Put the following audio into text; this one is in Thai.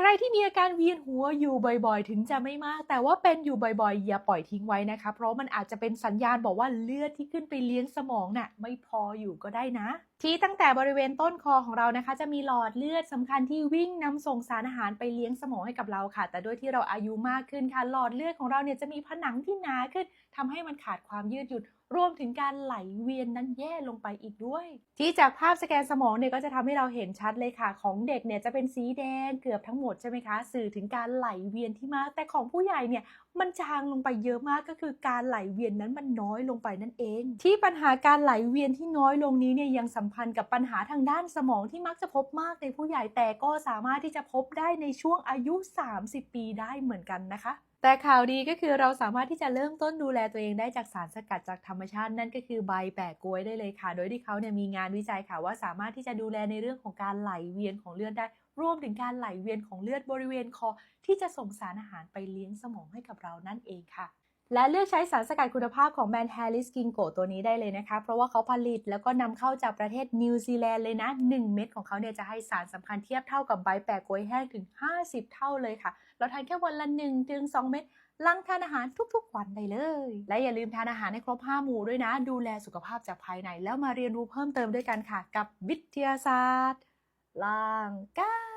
ใครที่มีอาการเวียนหัวอยู่บ่อยๆ ถึงจะไม่มาก แต่ว่าเป็นอยู่บ่อยๆ อย่าปล่อยทิ้งไว้นะคะ เพราะมันอาจจะเป็นสัญญาณบอกว่าเลือดที่ขึ้นไปเลี้ยงสมองน่ะไม่พออยู่ก็ได้นะ ที่ตั้งแต่บริเวณต้นคอของเรานะคะ จะมีหลอดเลือดสำคัญที่วิ่งนำส่งสารอาหารไปเลี้ยงสมองให้กับเราค่ะ แต่ด้วยที่เราอายุมากขึ้นค่ะหลอดเลือดของเราเนี่ยจะมีผนังที่หนาขึ้นทำให้มันขาดความยืดหยุ่น รวมถึงการไหลเวียนนั้นแย่ลงไปอีกด้วย ที่จากภาพสแกนสมองเนี่ยก็จะทำให้เราเห็นชัดเลยค่ะ ของเด็กเนี่ยจะเป็นสีแดงเกือบทั้งหมดใช่ไหมคะ สื่อถึงการไหลเวียนที่มาก แต่ของผู้ใหญ่เนี่ยมันจางลงไปเยอะมากก็คือการไหลเวียนนั้นมันน้อยลงไปนั่นเอง ที่ปัญหาการไหลเวียนที่น้อยลงนี้เนี่ยยังสัมพันธ์กับปัญหาทางด้านสมองที่มักจะพบมากในผู้ใหญ่แต่ก็สามารถที่จะพบได้ในช่วงอายุ 30 ปีได้เหมือนกันนะคะแต่ข่าวดีก็คือเราสามารถที่จะเริ่มต้นดูแลตัวเองได้จากสารสกัดจากธรรมชาตินั่นก็คือใบแปะกล้วยได้เลยค่ะ โดยที่เขาเนี่ยมีงานวิจัยค่ะว่าสามารถที่จะดูแลในเรื่องของการไหลเวียนของเลือดได้ รวมถึงการไหลเวียนของเลือดบริเวณคอ ที่จะส่งสารอาหารไปเลี้ยงสมองให้กับเรานั่นเองค่ะ และเลือกใช้สารสกัดคุณภาพของแบรนด์ Harris Ginko ตัวนี้ได้เลยนะคะ เพราะว่าเขาผลิตแล้วก็นำเข้าจากประเทศนิวซีแลนด์เลยนะ 1 เม็ดของเขาเนี่ยจะให้สารสำคัญเทียบเท่ากับใบแปะกล้วยแห้งถึง 50 เท่าเลยค่ะ เราทานแค่วันละ1ถึง2เม็ดหลังทานอาหารทุกๆ วันได้เลย และอย่าลืมทานอาหารให้ครบ 5 หมู่ด้วยนะ ดูแลสุขภาพจากภายใน แล้วมาเรียนรู้เพิ่มเติมด้วยกันค่ะ กับวิทยาศาสตร์ร่างกาย